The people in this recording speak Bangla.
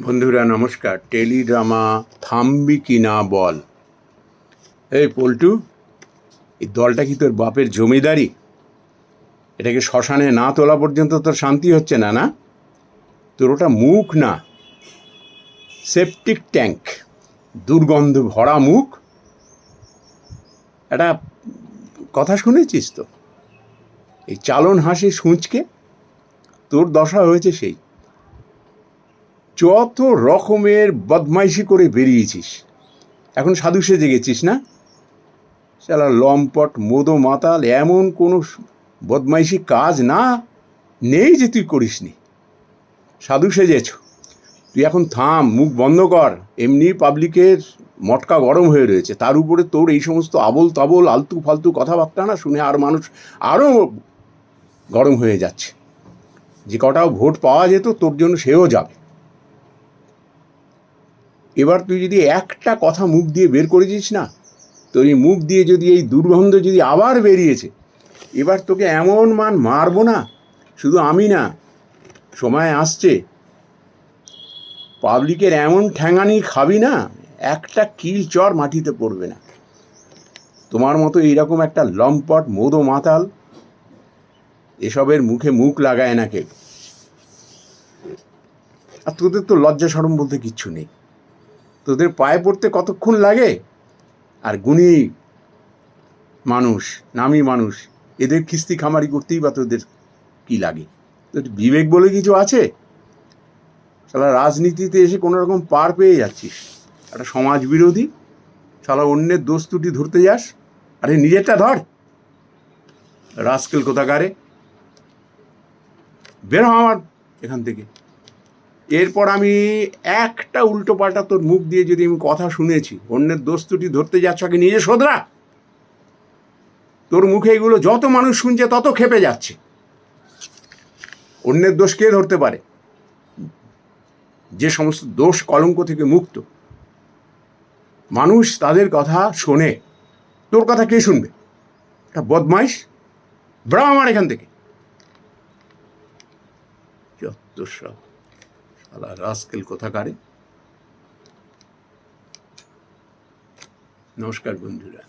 বন্ধুরা, নমস্কার। টেলিড্রামা থামবি কি না বল। এই পল্টু, এই দলটা কি তোর বাপের জমিদারি? এটাকে শ্মশানে না তোলা পর্যন্ত তোর শান্তি হচ্ছে না না? তোর ওটা মুখ না। সেপটিক ট্যাঙ্ক, দুর্গন্ধ ভরা মুখ। একটা কথা শুনেছিস তো? এই চালন হাসি সূঁচকে তোর দশা হয়েছে সেই। যত রকমের বদমাইশি করে বেরিয়েছিস, এখন সাধু সেজে গেছিস না? সালা লম্পট, মোদো মাতাল, এমন কোনো বদমাইশি কাজ না, নেই যে তুই করিসনি। সাধু সেজেছ। তুই এখন থাম, মুখ বন্ধ কর। এমনি পাবলিকের মটকা গরম হয়ে রয়েছে। তার উপরে তোর এই সমস্ত আবল তাবল, আলতু ফালতু কথাবার্তা না শুনে আর মানুষ আরও গরম হয়ে যাচ্ছে। যে কটাও ভোট পাওয়া যেত, তোর জন্য সেও যাবে। এবার তুই যদি একটা কথা মুখ দিয়ে বের করেছিস না তোর এই মুখ দিয়ে যদি এই দুর্গন্ধ যদি আবার বেরিয়েছে, এবার তোকে এমন মান মারবো না, শুধু আমি না, সময় আসছে। পাবলিকের এমন ঠ্যাঙানি খাবি না, একটা কিল চর মাটিতে পড়বে না। তোমার মতো এইরকম একটা লম্পট মোদো মাতাল, এসবের মুখে মুখ লাগায় না কেউ আর তোদের তো লজ্জা সরম বলতে কিচ্ছু নেই। তোদের পায়ে পড়তে কতক্ষণ লাগে? আর গুণী মানুষ, নামি মানুষ, এদের কিস্তি খামারি করতেই বা তোদের কি লাগে? তোর বিবেক বলে কিছু আছে? শালা রাজনীতিতে এসে কোনো রকম পার পেয়ে যাচ্ছিস। একটা সমাজ বিরোধী, শালা অন্যের দোষ ত্রুটি ধরতে যাস। আরে নিজেরটা ধর। রাস্কেল কোথাকারে? বের আমার এখান থেকে। এরপর আমি একটা উল্টো পাল্টা তোর মুখ দিয়ে যদি আমি কথা শুনেছি, অন্যের দোষ ত্রুটি ধরতে যাচ্ছ আগে নিজে শোধরা। তোর মুখে এগুলো যত মানুষ শুনছে তত খেপে যাচ্ছে। অন্যের দোষ কে ধরতে পারে? যে সমস্ত দোষ কলঙ্ক থেকে মুক্ত। মানুষ তাদের কথা শোনে। তোর কথা কে শুনবে? একটা বদমাইশ? ব্রা এখান থেকে। যত সব শালা রাস্কেল কোথাকারে নমস্কার বন্ধুরা।